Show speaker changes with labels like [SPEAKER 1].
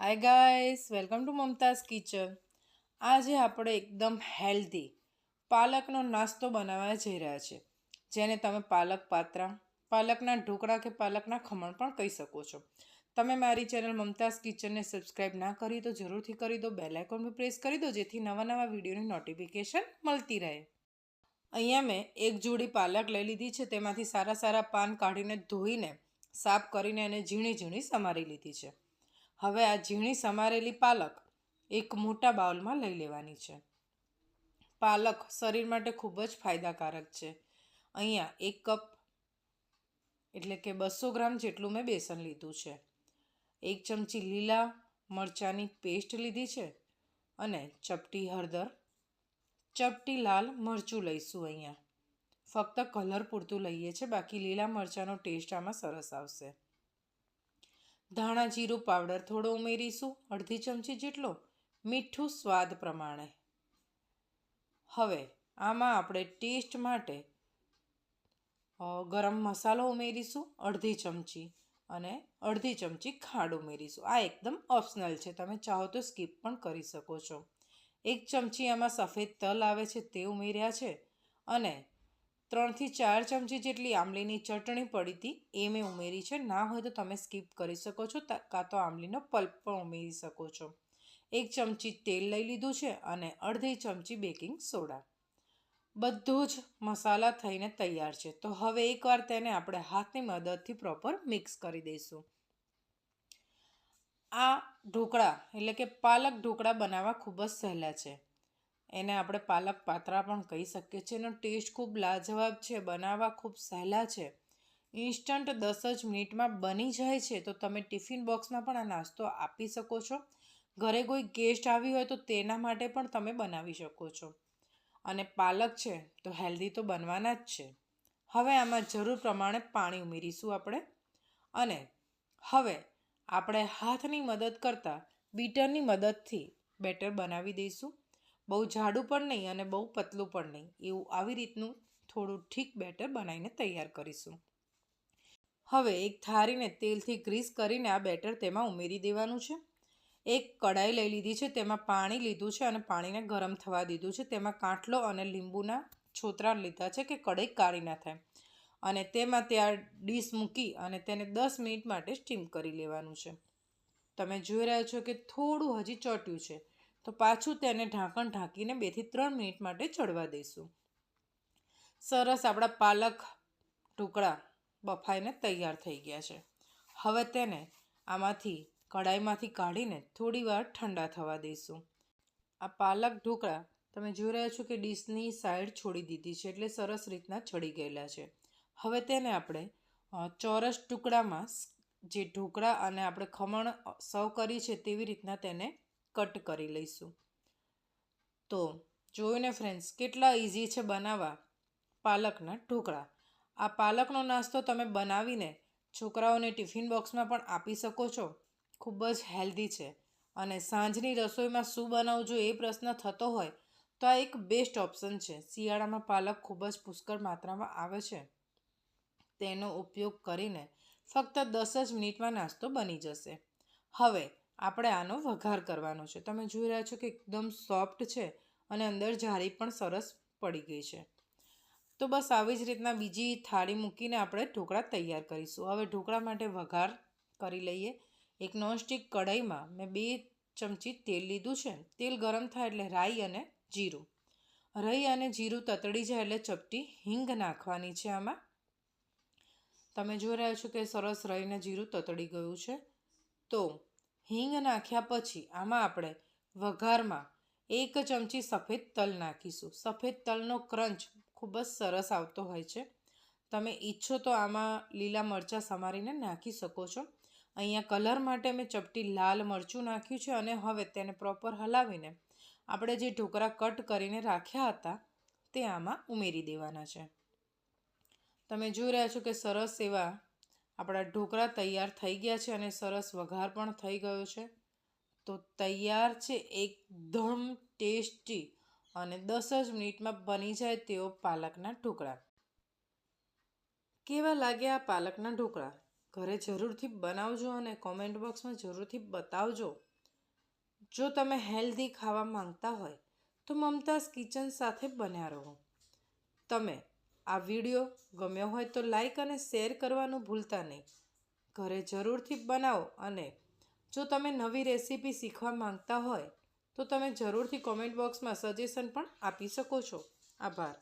[SPEAKER 1] Hi guys welcome to Mumtaz kitchen આજે આપણે એકદમ હેલ્ધી પાલકનો નાસ્તો બનાવવા જઈ રહ્યા છે જેને તમે પાલક પાત્રા, પાલકના ઢોકળા કે પાલકના ખમણ પણ કહી શકો છો. તમે મારી ચેનલ મમતાઝ કિચનને સબસ્ક્રાઈબ ના કરી તો જરૂરથી કરી દો બેલ આઇકોન પર પ્રેસ કરી દો, જેથી નવા નવા વિડીયોની નોટિફિકેશન મળતી રહે. અહીંયા મેં એક જોડી પાલક લઈ લીધી છે, તેમાંથી સારા સારા પાન કાઢીને ધોઈને, સાફ કરીને એને ઝીણી ઝીણી સમારી લીધી છે. હવે આ ઝીણી સમારેલી પાલક એક મોટા બાઉલમાં લઈ લેવાની છે. પાલક શરીર માટે ખૂબ જ ફાયદાકારક છે. અહીંયા એક કપ એટલે કે બસો ગ્રામ જેટલું મેં બેસન લીધું છે. એક ચમચી લીલા મરચાંની પેસ્ટ લીધી છે અને ચપટી હળદર, ચપટી લાલ મરચું લઈશું અહીંયા. ફક્ત કલર પૂરતું લઈએ છીએ બાકી લીલા મરચાંનો ટેસ્ટ આમાં સરસ આવશે. ધાણા જીરું પાવડર થોડો ઉમેરીશું, અડધી ચમચી જેટલો મીઠું સ્વાદ પ્રમાણે. હવે આમાં આપણે ટેસ્ટ માટે ગરમ મસાલો ઉમેરીશું, અડધી ચમચી અને અડધી ચમચી ખાંડ ઉમેરીશું. આ એકદમ ઓપ્શનલ છે, તમે ચાહો તો સ્કીપ પણ કરી શકો છો. એક ચમચી આમાં સફેદ તલ આવે છે, તે ઉમેર્યા છે અને ત્રણથી ચાર ચમચી જેટલી આમલીની ચટણી પડી હતી, એ મેં ઉમેરી છે. ના હોય તો તમે સ્કીપ કરી શકો છો કાં તો આમલીનો પલ્પ પણ ઉમેરી શકો છો. એક ચમચી તેલ લઈ લીધું છે અને અડધી ચમચી બેકિંગ સોડા. બધું જ મસાલા થઈને તૈયાર છે. તો હવે એકવાર તેને આપણે હાથની મદદથી પ્રોપર મિક્સ કરી દઈશું. આ ઢોકળા, એટલે કે પાલક ઢોકળા બનાવવા ખૂબ જ સહેલા છે. એને આપણે પાલક પાત્રા પણ કહી શકીએ છીએ. એનો ટેસ્ટ ખૂબ લાજવાબ છે, બનાવવા ખૂબ સહેલા છે. ઇન્સ્ટન્ટ દસ જ મિનિટમાં બની જાય છે. તો તમે ટિફિન બોક્સમાં પણ આ નાસ્તો આપી શકો છો. ઘરે કોઈ ગેસ્ટ આવી હોય તો તેના માટે પણ તમે બનાવી શકો છો. અને પાલક છે તો હેલ્ધી તો બનવાના જ છે. હવે આમાં જરૂર પ્રમાણે પાણી ઉમેરીશું આપણે. અને હવે આપણે હાથની મદદ કરતાં બીટરની મદદથી બેટર બનાવી દઈશું. બહુ જાડું પણ નહીં અને બહુ પતલું પણ નહીં. એવું આવી રીતનું થોડું ઠીક બેટર બનાવીને તૈયાર કરીશું. હવે એક થારીને તેલથી ગ્રીસ કરીને આ બેટર તેમાં ઉમેરી દેવાનું છે. એક કડાઈ લઈ લીધી છે, તેમાં પાણી લીધું છે અને પાણીને ગરમ થવા દીધું છે. તેમાં કાંઠલો અને લીંબુના છોતરા લીધા છે કે કડાઈ કાળી ના થાય. અને તેમાં ત્યાં ડીશ મૂકી અને તેને દસ મિનિટ માટે સ્ટીમ કરી લેવાનું છે. તમે જોઈ રહ્યા છો કે થોડું હજી ચોટ્યું છે. તો પાછું તેને ઢાંકણ ઢાંકીને બેથી ત્રણ મિનિટ માટે ચડવા દઈશું. સરસ આપણા પાલક ટુકડા બફાઈને તૈયાર થઈ ગયા છે. હવે તેને આમાંથી કડાઈમાંથી કાઢીને થોડી વાર ઠંડા થવા દઈશું. આ પાલક ઢોકળા તમે જોઈ રહ્યા છો કે ડીશની સાઈડ છોડી દીધી છે એટલે સરસ રીતના ચડી ગયેલા છે. હવે તેને આપણે ચોરસ ટુકડામાં જે ઢોકળા અને આપણે ખમણ સર્વ કરી છે તેવી રીતના તેને કટ કરી લઈશું. તો જોયું ને ફ્રેન્ડ્સ કેટલા ઇઝી છે બનાવવા પાલકના ઢોકળા. આ પાલકનો નાસ્તો તમે બનાવીને છોકરાઓને ટિફિન બોક્સમાં પણ આપી શકો છો. ખૂબ જ હેલ્ધી છે. અને સાંજની રસોઈમાં શું બનાવવું જો એ પ્રશ્ન થતો હોય તો આ એક બેસ્ટ ઓપ્શન છે. શિયાળામાં પાલક ખૂબ જ પુષ્કળ માત્રામાં આવે છે. તેનો ઉપયોગ કરીને ફક્ત દસ જ મિનિટમાં નાસ્તો બની જશે. હવે આપણે આનો વઘાર કરવાનો છે. તમે જોઈ રહ્યા છો કે એકદમ સોફ્ટ છે અને અંદર જારી પણ સરસ પડી ગઈ છે. તો બસ આવી જ રીતના બીજી થાળી મૂકીને આપણે ઢોકળા તૈયાર કરીશું. હવે ઢોકળા માટે વઘાર કરી લઈએ. એક નોનસ્ટિક કઢાઈમાં મેં બે ચમચી તેલ લીધું છે. તેલ ગરમ થાય એટલે રાઈ અને જીરું. રહી અને જીરું તતડી જાય એટલે ચપટી હિંગ નાખવાની છે આમાં. તમે જોઈ રહ્યા છો કે સરસ રહીને જીરું તતડી ગયું છે. તો હિંગ નાખ્યા પછી આમાં આપણે વઘારમાં એક ચમચી સફેદ તલ નાખીશું. સફેદ તલનો ક્રંચ ખૂબ જ સરસ આવતો હોય છે. તમે ઈચ્છો તો આમાં લીલા મરચાં સમારીને નાખી શકો છો. અહીંયા કલર માટે મેં ચપટી લાલ મરચું નાખ્યું છે અને હવે તેને પ્રોપર હલાવીને આપણે જે ઢોકળા કટ કરીને રાખ્યા હતા તે આમાં ઉમેરી દેવાના છે. તમે જોઈ રહ્યા છો કે સરસ એવા આપણા ઢોકળા તૈયાર થઈ ગયા છે અને સરસ વઘાર પણ થઈ ગયો છે. તો તૈયાર છે એકદમ ટેસ્ટી અને દસ જ મિનિટમાં બની જાય તેવો પાલકના ઢોકળા. કેવા લાગ્યા આ પાલકના ઢોકળા? ઘરે જરૂરથી બનાવજો અને કોમેન્ટ બોક્સમાં જરૂરથી બતાવજો. જો તમે હેલ્ધી ખાવા માંગતા હોય તો મમતાઝ કિચન સાથે બન્યા રહો. તમે આ વીડિયો ગમ્યો હોય તો લાઈક અને શેર કરવાનું ભૂલતા નહીં. ઘરે જરૂરથી બનાવો અને જો તમે નવી રેસીપી શીખવા માંગતા હોય તો તમે જરૂરથી કોમેન્ટ બોક્સમાં સજેશન પણ આપી શકો છો. આભાર.